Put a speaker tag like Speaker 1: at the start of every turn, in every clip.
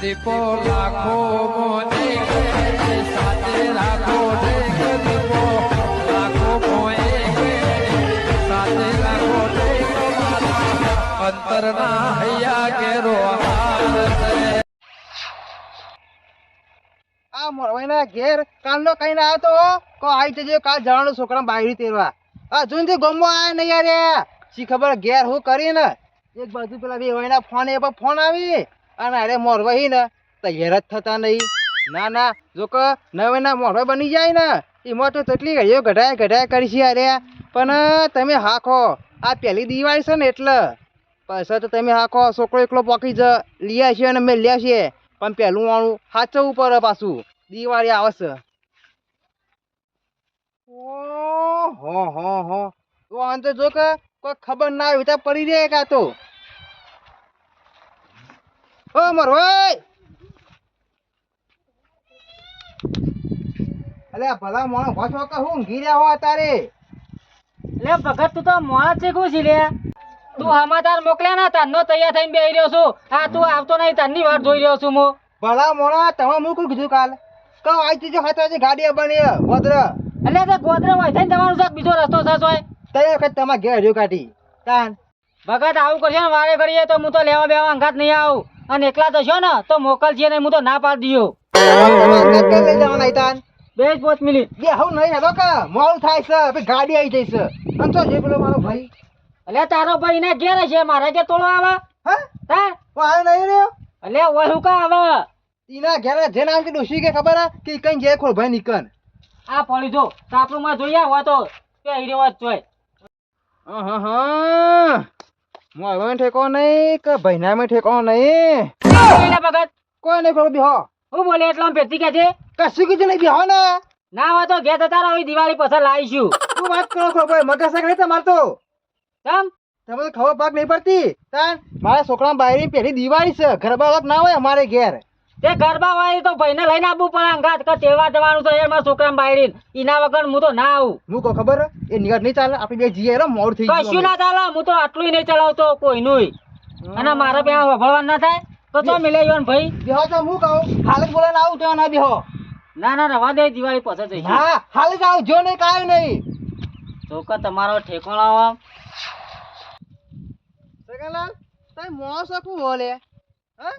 Speaker 1: દીપો લાખો મોને સાથે રાખો દીપો. લાખો મોએ
Speaker 2: ઘેર કાલનો કઈ ના આવ્યો તો કો આવી જજો, કાલ જવાનું છોકરા બાયરી તેરવા આ જોઈને તે ગમો આયા નહીં યાર. શી ખબર ઘેર હું કરી ને એક બાજુ પેલા બે ફોન એ પર ફોન આવી. અને અરે મોરવાઈ ને તૈયાર જ થતા નહીં. ના ના જો કે નવેના મોરવા બની જાય ને એમાં તો તેટલી ઘડીઓ ઘટાય ઘટાય કરી છે અરે. પણ તમે હાખો આ પહેલી દિવાળી છે ને એટલે. પૈસા તો તમે હાખો છોકરો એકલો પોકી જ લીયા છે અને મેં લ્યા છે પણ પહેલું વાળું સાચવવું પડે પાછું. દિવાળી આવશે. ઓ હો હો હો. તો જો કે કોઈ ખબર ના આવી તો પડી રહે કાં તો. ઓ મરવાઈ અલે ભલા મોણો હોશ કે હું ઘી રહ્યા હો તારે
Speaker 3: લે ભગત તું તો મોણા છે છે લે. તું હમાદાર મોકલ્યા ના તારનો તૈયાર થઈને બેહી રહ્યો છું. આ તું આવતો નહીં તારની વાટ જોઈ રહ્યો છું હું.
Speaker 2: ભલા મોણા તમે કોઈ કીધું કાલ? કહો આજ તીજો હાથ છે ગાડી બની ગોદ્ર
Speaker 3: એટલે તે ગોદ્ર હોય થઈને તમારું છે બીજો રસ્તો થશે હોય
Speaker 2: તઈ વખત તમારે ઘેર હજુ કાઢી. તાન.
Speaker 3: ભગત આવું કરશે ને વારે કરીએ તો હું તો લેવા બેવા અંગાત નહીં આવું. અને એકલા તો છો ને તો મોકલજે નહીં હું તો ના પાડી
Speaker 2: તમારે લઈ જવાના
Speaker 3: બે જ પાંચ મિનિટ
Speaker 2: બે હું નહીં હેલો કે મોલ થાય છે ગાડી આવી જઈશ અને તો જે પેલો મારો ભાઈ.
Speaker 3: એટલે તારો ભાઈ ને ઘેર છે મારે કે તોડો આવે.
Speaker 2: હા?
Speaker 3: તાર
Speaker 2: હું નહીં રહ્યો?
Speaker 3: એટલે ઓય હું કા આવે?
Speaker 2: ઈના ઘેર જે નામ કે ડોશી કે ખબર હે? કે કઈ જે ખોલ ભાઈ નીકળ.
Speaker 3: આ પડી જો તાપડું માં જોઈએ હોય તો. પહેરી રહ્યો જ જોઈ.
Speaker 2: હા હા મોરવામાં ઠેકો નહીં કે ભાઈનામાં ઠેકો નહીં?
Speaker 3: એટલે ભગત
Speaker 2: કોઈ નહીં ખોલો બિહો.
Speaker 3: હું બોલે એટલે પેટી કે છે
Speaker 2: કશું કીધું નહીં બિહો ને.
Speaker 3: ના હોય તો ઘેર જતા રહો હવે દિવાળી પછી લાવીશું.
Speaker 2: તું વાત કરો ખોલો ભાઈ મગર શાક નહીં તમારે તો?
Speaker 3: તમ
Speaker 2: તમે તો ખબર પાક નહીં પડતી. તાર મારા છોકરા બાયરી પહેલી દિવાળી છે. ગરબા વખત ના હોય અમારે ઘેર.
Speaker 3: તે ગરબા વાળી તો ભાઈને લઈને આવવું પડે અંગાત કે તેવા જવાનું છે એ મારા છોકરા બાયડી એના વગર હું તો ના આવું.
Speaker 2: હું કહું ખબર? હે? એ નિયર નહીં ચાલે આપણે બે જીએ રે મોડ થઈ
Speaker 3: કશું ના ચાલે હું તો આટલું નહીં ચલાવતો કોઈનું અને મારા ત્યાં વભળવાનું ના થાય તો તો મિલે ને ભાઈ?
Speaker 2: બેહો તો હું કહું હાલ જ બોલાને આવું તો ના બેહો.
Speaker 3: ના ના રવા દે દિવાળી પછી જઈશું.
Speaker 2: હા હાલ જ આવું જો નહીં કાંઈ નહીં.
Speaker 3: તો કે તમારો ઠેકાણો આમ.
Speaker 2: સગનલાલ તઈ મોસ કુ બોલે.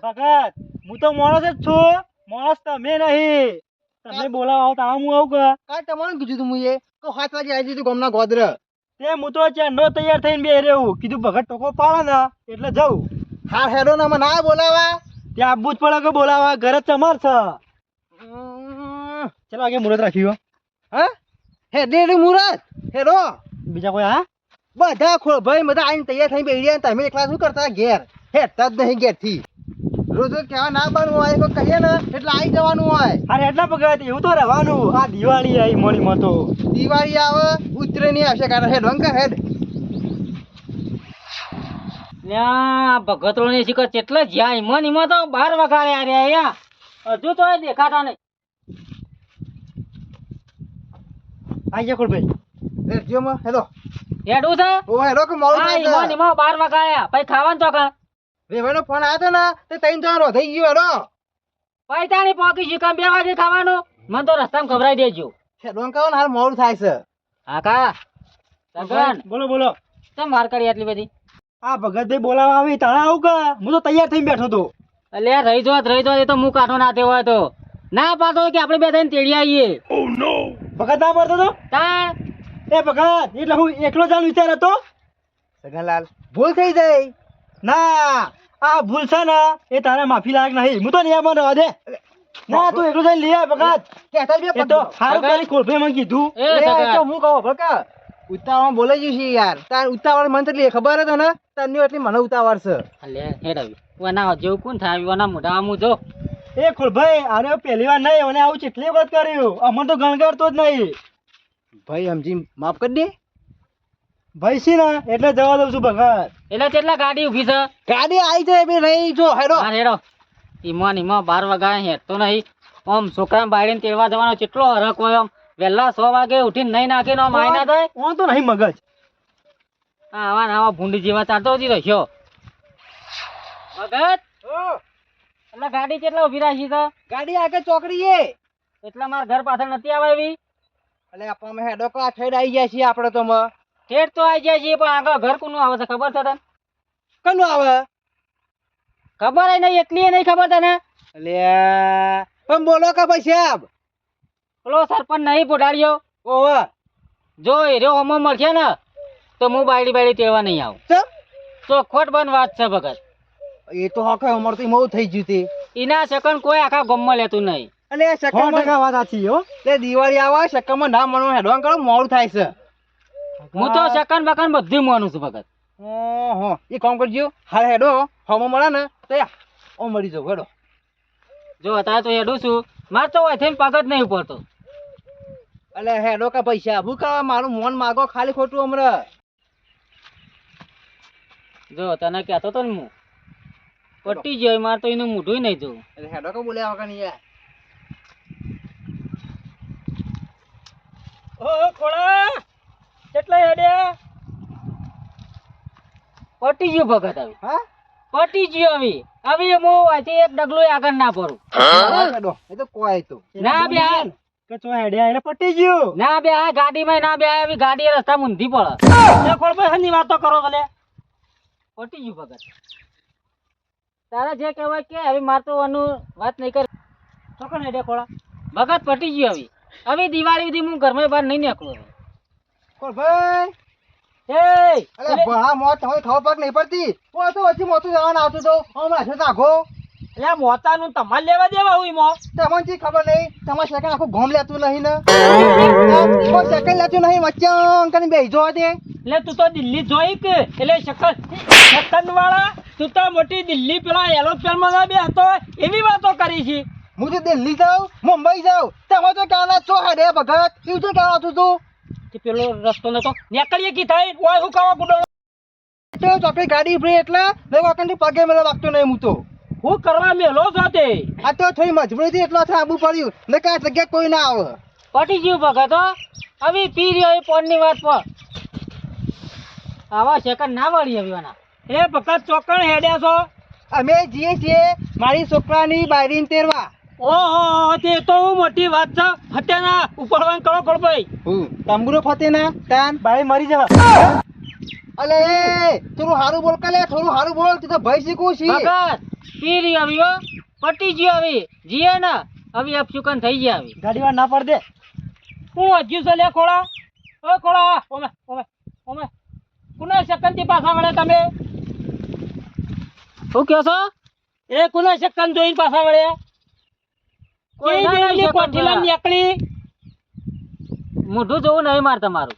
Speaker 4: ભગત હું તો માણસ જ છું. માણસ તમે નહીં. તમે બોલાવો તો હું આવું કે?
Speaker 2: કાંઈ તમારું કીધું તું મુએ તો હાથ વાગે આવી જતું ગામના ગોદર.
Speaker 4: તે હું તો ચેન્ડો નો તૈયાર થઈને બે રહેવું કીધું ભગત ટોકો પાડે ને એટલે જવું
Speaker 2: હાર હેડો ને અમે ના બોલાવા.
Speaker 4: ત્યાં આબુ જ પડે કે બોલાવા? ઘરે તમાર છે. ચલો આગે મુહૂર્ત રાખ્યું
Speaker 2: હા? હેડે હેડે મુરત. હેડો.
Speaker 4: બીજા કોઈ હા?
Speaker 2: બધા ભાઈ બધા આઈને તૈયાર થઈને રહ્યા તમે એકલા શું કરતા? ઘેર. હેડતા જ નહીં ઘેરથી. રોજ રોજ કહેવા ના બનવું હોય કોઈ કહીએ ને એટલે આવી જવાનું હોય.
Speaker 4: અરે એટલા ભગત એવું તો રહેવાનું. આ દિવાળી આવી મોડી માં
Speaker 2: દિવાળી આવે ઉત્તરાયણ આવશે કારણ હેડ વંકા હેડ?
Speaker 3: ત્યાં ભગતો ને શીખર કેટલા જ્યાં ઈમો ઈમન તો બાર વગાડ્યા રે અહીંયા. હજુ તો દેખાતા નહીં.
Speaker 4: આઈ જા ભાઈ.
Speaker 2: હેડજો માં હેડો
Speaker 3: હેડું છે?
Speaker 2: ઓ હેડો કે
Speaker 3: હા
Speaker 2: થાય
Speaker 3: ઈમન
Speaker 2: છે
Speaker 3: બાર વગાડ્યા પછી ખાવાનું તો કણ
Speaker 2: રેવાનો ફોન આવ્યો તો ને તે ત્રણ જણ રોધાઈ ગયો હેડો.
Speaker 3: પૈસા ની પોકી શીખમ બે વાગે ખાવાનું. મને તો રસ્તામાં ખબરાઈ દેજો.
Speaker 2: હેડો કહો ને હાલ મોડું થાય છે.
Speaker 3: હા કા? સગન.
Speaker 4: બોલો બોલો.
Speaker 3: કેમ વાર કરી આટલી બધી?
Speaker 4: આ ભગત ભાઈ બોલાવા આવી તાણા આવું કે? હું તો તૈયાર થઈને બેઠો તો
Speaker 3: એટલે રહી જોત રહી જોત એ તો હું કાઢો ના તેવો હતો ના પાડતો કે આપણે બે થઈને તેડી આવીએ?
Speaker 4: ભગત ના પડતો તો
Speaker 3: તાણ.
Speaker 4: એ ભગત એટલે હું એકલો જાણ વિચાર હતો?
Speaker 2: સગનલાલ ભૂલ થઈ જાય.
Speaker 4: ના આ ભૂલ છે ને એ તારે માફી લાયક નહીં. હું તો નિયમ રહેવા દે ના તું એકલો જઈને લઈ આવ ભગત.
Speaker 2: કહેતા બે
Speaker 4: તો સારું કરી કોલ્ફે મને કીધું.
Speaker 3: એ
Speaker 2: તો હું કહો ભકા ઉતાવળ બોલાઈ ગયું છે યાર. તાર ઉતાવળ મને એટલી ખબર હતો ને તને એટલી મને ઉતાવળ છે.
Speaker 3: લે હેડ. આવી વના જેવું કોણ થાય? વના મોઢા આમ જો.
Speaker 4: એ ખુલભાઈ આને પહેલી વાર નહીં અને આવું કેટલી વખત કર્યું. અમને તો ગણગારતો જ નહીં.
Speaker 2: ભાઈ સમજી માફ કરી દે.
Speaker 4: ભાઈ છે ને એટલે જવા દઉં છું ભગત
Speaker 3: એટલે કેટલા ગાડી ઊભી છે?
Speaker 2: ગાડી આવી જાય બી નહીં જો હેડો.
Speaker 3: હા હેડો. ઈમાં ઈમાં બાર વાગ્યા હેડ તો નહીં. આમ છોકરા બાળીને તેડવા જવાનો કેટલો હરક હોય આમ. વહેલા સો વાગે ઉઠીને નહીં નાખીને આમ આઈ ના થાય
Speaker 4: હું તો નહીં મગજ.
Speaker 3: હા આવા આવા ભૂંડી જેવા ચાલતો હતી રહ્યો. મગજ? એટલે ગાડી કેટલા ઊભી રાખી છે?
Speaker 2: ગાડી આગળ ચોકડી એ
Speaker 3: એટલે મારા ઘર પાછળ નથી આવે એવી?
Speaker 2: એટલે આપણે હેડો કા થઈ આવી ગયા છીએ આપણે તો મ
Speaker 3: તો આવી જાય છે પણ આગળ ઘર કોનું આવે છે ખબર છે તને?
Speaker 2: કનું આવે?
Speaker 3: ખબર નહીં એટલી નહીં ખબર તને?
Speaker 2: લે પણ બોલો કે ભાઈ સાહેબ
Speaker 3: પેલો સરપંચ નહીં પોઢાડ્યો
Speaker 2: ઓહો
Speaker 3: જો એ રહ્યો હમો મળશે ને તો હું બાયડી બાયડી તેડવા નહીં આવું. ચોખવટ બંધ વાત છે ભગત.
Speaker 2: એ તો આખા અમર તો મોં થઈ ગયું તે.
Speaker 3: એના સેકન્ડ કોઈ આખા ગમમાં લેતું નહીં.
Speaker 2: શકમાં
Speaker 4: ટકા વાત સાચી હો.
Speaker 2: એટલે દિવાળી આવા શકમાં ના મળવાનું હેડવાન કરો મોડું થાય છે.
Speaker 3: હું તો સેકન્ડ બકન બધું માનું છું ભગત.
Speaker 2: ઓહો એ કામ કરજો. હાલ હેડો. હમો મળે ને તો ઓ મરી જાવ હેડો.
Speaker 3: જો અત્યારે તો હેડું છું. મારે તો હોય પગત નહીં પડતો
Speaker 2: એટલે હેડો કા પૈસા. હું મારું મોન માગો ખાલી ખોટું હમણાં.
Speaker 3: જો તને કહેતો તો ને હું. પટ્ટી ગયો મારે તો એનું મોઢું નહીં જોવું.
Speaker 2: એટલે હેડો કા બોલ્યા વગર નહીં યાર.
Speaker 4: ઓ ખોળા! કેટલા હેડે?
Speaker 3: પટી ગયું ભગત હવે
Speaker 2: હા?
Speaker 3: પટી ગયું હવે હવે હું આથી એક ડગલું આગળ ના પડું
Speaker 2: એ તો કોઈ તો.
Speaker 3: ના બે હાલ.
Speaker 4: કે હેડ્યા એને પટી ગયું
Speaker 3: ના બે આ ગાડીમાં ના બે આવી ગાડી રસ્તા ઊંધી પડે.
Speaker 4: એ ખોળભાઈ હની વાતો કરો ભલે.
Speaker 3: પટી ગયું ભગત તારા જે કહેવાય કે હવે માર તો અનુ વાત નહીં કરી.
Speaker 4: ચોકન હેડ્યા ખોળા
Speaker 3: ભગત પટી ગયું હવે હવે દિવાળી સુધી હું ઘરમાં બહાર નહીં નીકળું હવે. એ
Speaker 2: અરે ભણા મોત તમને ખબર નહીં પડતી. હું તો વચ્ચે મોતું જવાનું આવતું તો હમણાં છે નાખો.
Speaker 4: એટલે મોતાનું તમારે લેવા દેવા હોય મો.
Speaker 2: તમને જી ખબર નહીં? તમારે સેકન્ડ આખું ઘોમ લેતું નહીં ને? કોઈ સેકન્ડ લેતું નહીં વચ્ચે અંકની બે દે.
Speaker 4: એટલે તું તો દિલ્હી જોઈ કે? એટલે વાળા તું તો મોટી દિલ્હી પેલા એરોપ્લેનમાં બે હતો એવી વાતો કરી છે.
Speaker 2: હું તો દિલ્હી જાઉં મુંબઈ જાઉં. તમે તો ક્યાં ના છો? હરે ભગત. એવું તો ક્યાં હતું? તું
Speaker 4: કે પેલો રસ્તો નતો. નીકળીએ કી થાય ઓય હું કાવા ગુડો
Speaker 2: તો ચોકડી ગાડી ઉભરી એટલે મેં વાકણથી પગે મેલો વાગતો નહીં હું તો
Speaker 4: હું કરવા મેલો છો તે
Speaker 2: આ તો થોડી મજબૂરીથી એટલો આબુ પડ્યું. ને કાંઈ જગ્યા કોઈ ના આવે.
Speaker 3: પટી ગયું ભગત તો. હવે પી રહ્યો એ પોનની વાત પર. આવા સેકન્ડ ના વળી હવે
Speaker 4: એ ભગત ચોકણ હેડ્યા છો.
Speaker 2: અમે જીએ છીએ મારી છોકરાની બાયરીને તેરવા.
Speaker 4: ઓહો તે તો મોટી વાત છે. હત્યાના ઉપરવાન કરો ખોળભાઈ
Speaker 2: તંબુરો ફતે ના તાન?
Speaker 4: ભાઈ મરી જા
Speaker 2: અલે એ થોડું હારું બોલ કાલે થોડું હારું બોલ તું તો ભાઈ શીખું છી.
Speaker 3: ભગત પી રહ્યો હવે હો. પટી ગયો હવે. જીએ ને. હવે અપશુકન થઈ ગયા હવે.
Speaker 4: ગાડી વાર ના પડ દે. હું હજુ છે લે ખોળા. ઓ ખોળા ઓમે ઓમે ઓમે. કુના થી પાછા વળે તમે?
Speaker 3: શું કહો છો?
Speaker 4: એ કુના સેકન્ડ જોઈને પાછા વળે
Speaker 3: કોઈ ના
Speaker 4: કોઈ
Speaker 3: ના
Speaker 4: દેવની
Speaker 3: second
Speaker 4: કોઠીલા
Speaker 3: જોયા.
Speaker 4: નીકળી
Speaker 3: મોઢું જોવું નહીં મારે તમારું.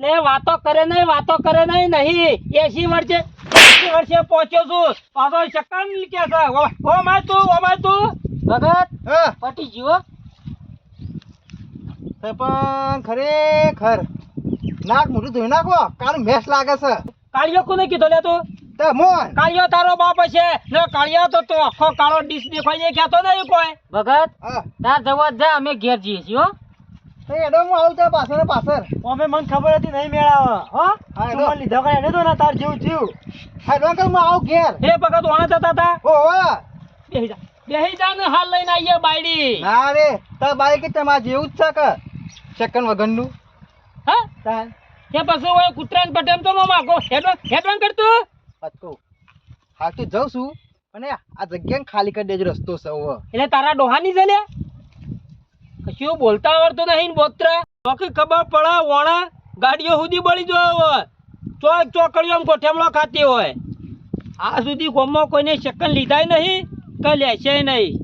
Speaker 4: ને વાતો કરે નહીં વાતો કરે નહીં નહીં. એસી વર્ષે એસી વર્ષે પહોંચ્યો છું. પાછો ચક્કર કે છે. ઓ માય તું ઓ માય તું.
Speaker 3: ભગત
Speaker 2: હા?
Speaker 3: પટી
Speaker 2: જીવો પણ ખરેખર નાક મોઢું ધોઈ નાખો કાળું મેસ લાગે છે.
Speaker 4: કાળિયો કોને કીધો લે તે?
Speaker 2: મોન
Speaker 4: કાળિયો તારો બાપ છે ને કાળિયો તો તું આખો કાળો ડીશ નહીં કોઈ.
Speaker 3: ભગત
Speaker 2: હા.
Speaker 3: તાર જવા જા અમે ઘેર જઈએ છીએ હો.
Speaker 2: તો એડો હું આવું પાછળ ને પાછળ.
Speaker 4: અમે મને ખબર હતી નહીં મેળાવે. હો?
Speaker 2: હા,
Speaker 4: લીધો કઈ એને તો ના તાર જેવું થયું.
Speaker 2: હેડો કર હું આવું ઘેર.
Speaker 4: એ ભગત ઓણે જતા હતા?
Speaker 2: ઓ
Speaker 4: બેહી જા. બેહી જા ને હાલ લઈને આવીએ બાયડી.
Speaker 2: ના રે તાર કે તમારે જેવું જ છે કે? સેકન્ડ વગરનું.
Speaker 4: હા?
Speaker 2: તાર.
Speaker 4: કે પછી ઓય પટેમ તો નો માગો. હેડવાન હેડવાન કરતું
Speaker 2: કહું. તો જઉં છું અને આ જગ્યા ખાલી કરી દેજો રસ્તો સૌ
Speaker 4: એટલે તારા ડોહાની છે લે કશું બોલતા આવડતો નહીં ને બોતરા. ચોકી ખબર પડે, વણા ગાડીઓ સુધી બળી જો હોય. ચોક ચોકડીઓ કોઠેમળો ખાતી હોય. આ સુધી ગોમમાં કોઈને સેકન્ડ લીધાય નહીં કે લેશે નહીં.